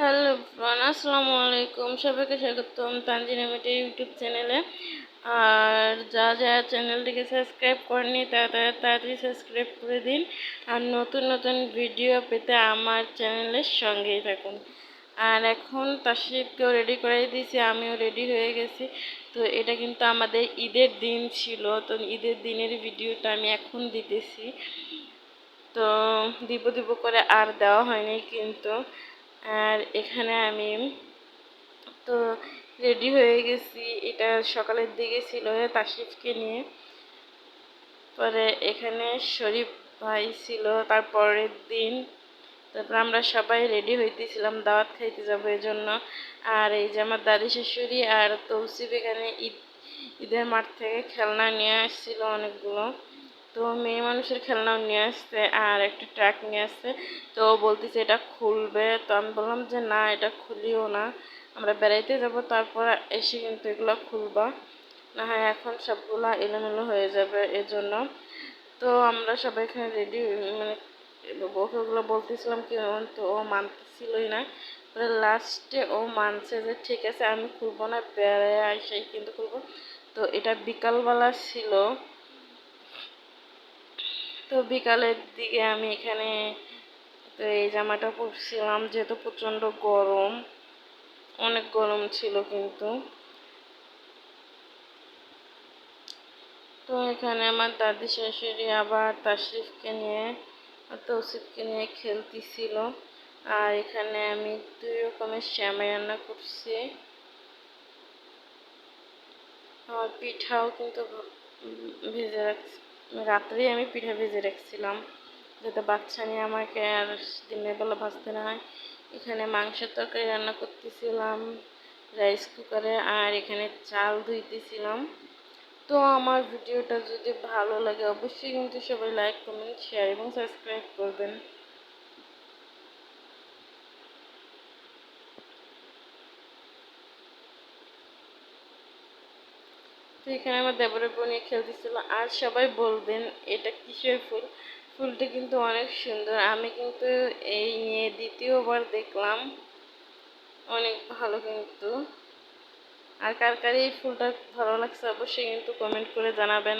Hello আসসালামু আলাইকুম। সবাইকে স্বাগতম তানজিনা মিটি ইউটিউব চ্যানেলে। আর যা যা চ্যানেলটিকে সাবস্ক্রাইব করেনি তারা তাড়াতাড়ি সাবস্ক্রাইব করে দিন। আর নতুন নতুন ভিডিও পেতে আমার চ্যানেলের সঙ্গেই থাকুন। আর এখন তাসিফকেও রেডি করাই দিয়েছি, আমিও রেডি হয়ে গেছি। তো এটা কিন্তু আমাদের ঈদের দিন ছিল, তো ঈদের দিনের ভিডিওটা আমি এখন দিতেছি। তো দিব দিব করে আর দেওয়া হয়নি কিন্তু। আর এখানে আমি তো রেডি হয়ে গেছি। এটা সকালের দিকে ছিল তাশিফকে নিয়ে। পরে এখানে শরীফ ভাই ছিল তারপরের দিন। তারপর আমরা সবাই রেডি হইতেছিলাম, দাওয়াত খাইতে যাব এই জন্য আর এই যে আমার দাদি শাশুড়ি আর তৌসিফ এখানে ঈদ, ঈদের মাঠ থেকে খেলনা নিয়ে আসছিল অনেকগুলো। তো মেয়ে মানুষের খেলনাও নিয়ে আসছে আর একটা ট্র্যাক নিয়ে আসছে। তো বলতেছে, এটা খুলবে? তো আমি বললাম যে, না, এটা খুলিও না। আমরা বেড়াইতে যাব, তারপর এসে কিন্তু এগুলো খুলবা। না হয় এখন সবগুলা এলোমেলো হয়ে যাবে এজন্য। তো আমরা সবাই এখানে রেডি মানে ওগুলো বলতেছিলাম কি তো ও মানতেছিলই না। পরে লাস্টে ও মানছে যে, ঠিক আছে, আমি খুলবো না, বেড়ায় আসাই কিন্তু খুলবো। তো এটা বিকালবেলা ছিল। তো বিকালের দিকে আমি এখানে তো এই জামাটা পরছিলাম, যেহেতু প্রচণ্ড গরম, অনেক গরম ছিল কিন্তু। তো এখানে আমার দাদি শাশুড়ি আবার তাশরিফকে নিয়ে, তৌসিফকে নিয়ে খেলতেছিল। আর এখানে আমি দুই রকমের শ্যামাই রান্না করছি। আমার পিঠাও কিন্তু ভেজে রাখছি। রাত্রেই আমি পিঠা ভেজে রেখেছিলাম, যাতে বাচ্চা নিয়ে আমাকে আর দিনের বেলা ভাজতে না হয়। এখানে মাংসের তরকারি রান্না করতেছিলাম রাইস কুকারে আর এখানে চাল ধুইতেছিলাম। তো আমার ভিডিওটা যদি ভালো লাগে, অবশ্যই কিন্তু সবাই লাইক কমেন্ট শেয়ার এবং সাবস্ক্রাইব করবেন। তো এখানে আমার দেবরের বোন খেলতেছিল আর সবাই বলবেন, এটা কিসের ফুল? ফুলটা কিন্তু অনেক সুন্দর। আমি কিন্তু এই নিয়ে দ্বিতীয়বার দেখলাম। অনেক ভালো কিন্তু। আর কার কার এই ফুলটা ভালো লাগছে অবশ্যই কিন্তু কমেন্ট করে জানাবেন।